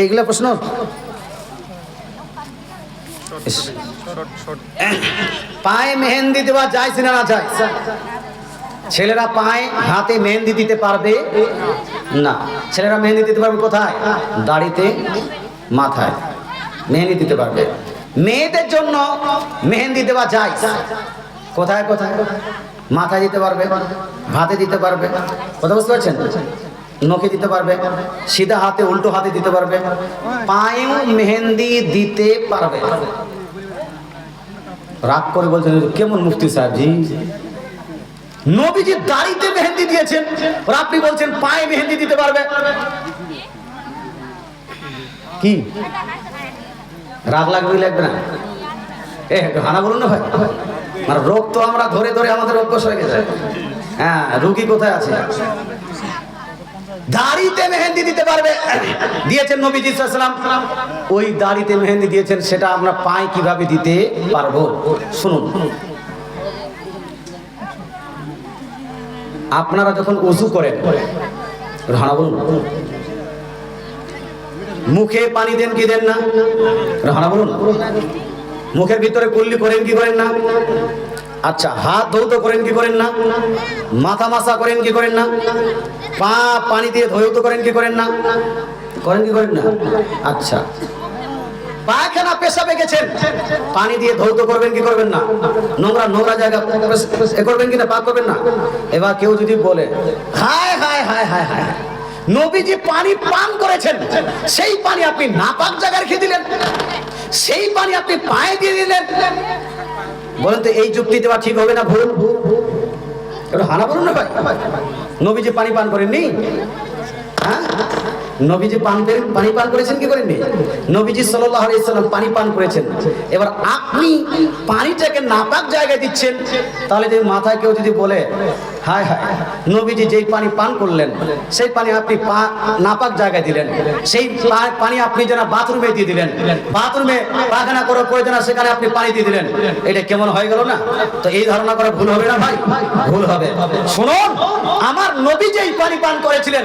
এইগুলা প্রশ্ন? পায়ে মেহেন্দি দেওয়া যায় না না যায়? ছেলেরা পায়ে হাতে মেহেন্দি দিতে পারবে? না। ছেলেরা মেহেন্দি দিতে পারবে কোথায়? দাড়িতে মাথায়। মেহেন্দি দিতে পারবে। মেয়েদের জন্য মেহেন্দি দেওয়া যায় কোথায় কোথায়? মাথায় দিতে পারবে হাতে দিতে পারবে। কথা বুঝতে পারছেন? নখে দিতে পারবে, সিধা হাতে, উল্টো হাতে দিতে পারবে, পায়েও মেহেন্দি দিতে পারবে। রাগ করে বলছেন, কেমন মুফতি সাহেবজি? নবীজি দাড়িতে মেহেন্দি দিয়েছেন। আপনি বলছেন, পায়ে মেহেন্দি দিতে পারবে। কি? রাগ লাগবে লাগবে না। এ হানা বলুন না ভাই। মানে রোগ তো আমরা ধরে ধরে আমাদের অভ্যাস হয়ে গেছে। হ্যাঁ রুগী কোথায় আছে? দাড়িতে মেহেন্দি দিতে পারবে। দিয়েছেন নবীজি সাল্লাম ওই দাড়িতে মেহেন্দি দিয়েছেন, সেটা আমরা পাই কীভাবে দিতে পারব? শুনুন। আপনারা যখন উজু করেন রানা বলুন। মুখে পানি দেন কি দেন না? রানা বলুন। মুখের ভিতরে কুল্লি করেন কি করেন না? আচ্ছা হাত ধৌত করেন কি করেন না? মাথা মাসা করেন কি করেন না? পা পানি দিয়ে ধৌত করেন কি করেন না? করেন কি করেন না? আচ্ছা। পায়খানা পেশাবে গেছেন পানি দিয়ে ধৌত করবেন কি করবেন না? নোংরা নোংরা জায়গা এ করবেন কি না? পাক করবেন না? এবার কেউ যদি বলে, হায় হায় হায় হায় হায়, নবীজি পানি পান করেছেন। সেই পানি আপনি নাপাক জায়গায় রেখে দিলেন। সেই পানি আপনি পায়ে দিয়ে দিলেন। বলেন তো, এই যুক্তি দেওয়া ঠিক হবে না, ভুল? হানা বলুন না ভাই। নবীজি পানি পান করেননি? হ্যাঁ? নবীজি পান করেন পানি পান করেছেন কি করেননি? নবীজি সাল্লাল্লাহু আলাইহি সাল্লাম পানি পান করেছেন। এবার আপনি পানিটাকে নাপাক জায়গায় দিচ্ছেন, তাহলে যদি মাথায় কেউ যদি বলে হায় হায়। নবীজি যেই পানি পান করলেন সেই পানি আপনি নাপাক জায়গায় দিলেন। সেই পানি আপনি যেন বাথরুমে দিয়ে দিলেন। বাথরুমে পায়খানা করার প্রয়োজন আছে, সেখানে আপনি পানি দিয়ে দিলেন। এটা কেমন হয়ে গেল না? তো এই ধারণা করা ভুল হবে না ভাই? ভুল হবে। শুনুন আমার নবী যেই পানি পান করেছিলেন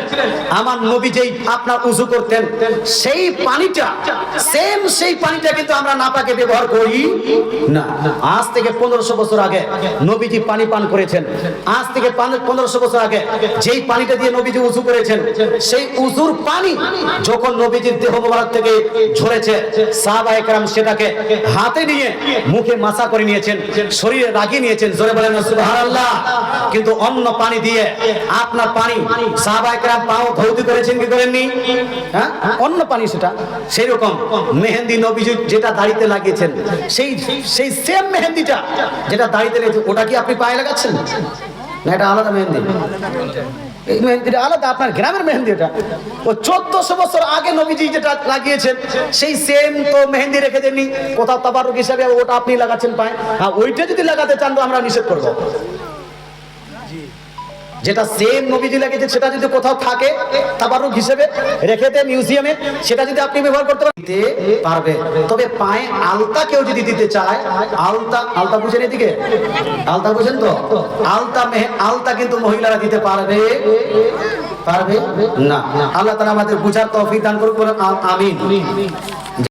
আমার নবী যেই আপনার উজু করতেন সেই পানিটা সেম সেই পানিটা কিন্তু আমরা নাপাকে ব্যবহার করি না। আজ থেকে পনেরোশো বছর আগে নবীজি পানি পান করেছেন। আজ থেকে পনেরোশো বছর আগে, যেই পানিটা দিয়ে নবীজি উজু করেছেন, সেই উজুর পানি যখন নবীজির দেহ মোবারক থেকে ঝরেছে, সাহাবা একরাম সেটাকে হাতে নিয়ে মুখে মাসা করে নিয়েছেন, শরীরে লাগিয়ে নিয়েছেন, জোরে বলেন কিন্তু অন্য পানি দিয়ে আপনার পানি, সাহাবা একরাম পাও ধৌতি করেছেন কি করেননি? হ্যাঁ? অন্য পানি সেটা সেই রকম মেহেন্দি নবীজি যেটা দাড়িতে লাগিয়েছেন, সেই সেই সেম মেহেন্দিটা যেটা দাড়িতে লেগেছে ওটা কি আপনি পায়ে লাগাচ্ছেন? এটা আলাদা মেহেন্দি। এই মেহেন্দিটা আলাদা, আপনার গ্রামের মেহেন্দি এটা। ও চোদ্দশো বছর আগে নবীজি যেটা লাগিয়েছেন, সেই সেম তো মেহেন্দি রেখে দেননি। কোথাও তাবারুক হিসাবে ওটা আপনি লাগাচ্ছেন পায়। হ্যাঁ ওইটা যদি লাগাতে চান তো আমরা নিষেধ করব। যেটা সেম নবীজি লাগিয়েছে সেটা যদি কোথাও থাকে, তাবারুক হিসেবে রেখে দেয় মিউজিয়ামে সেটা যদি আপনি ব্যবহার করতে পারবে। তবে পায়ে আলতা কেউ যদি দিতে চায়, আলতা আলতা বুঝেন এদিকে? আলতা বুঝেন তো? আলতা মেহে আলতা কিন্তু মহিলারা দিতে পারবে। পারবে? না। আল্লাহ তাআলা আমাদের বুঝার তৌফিক দান করুক বলেন, আ- আমিন।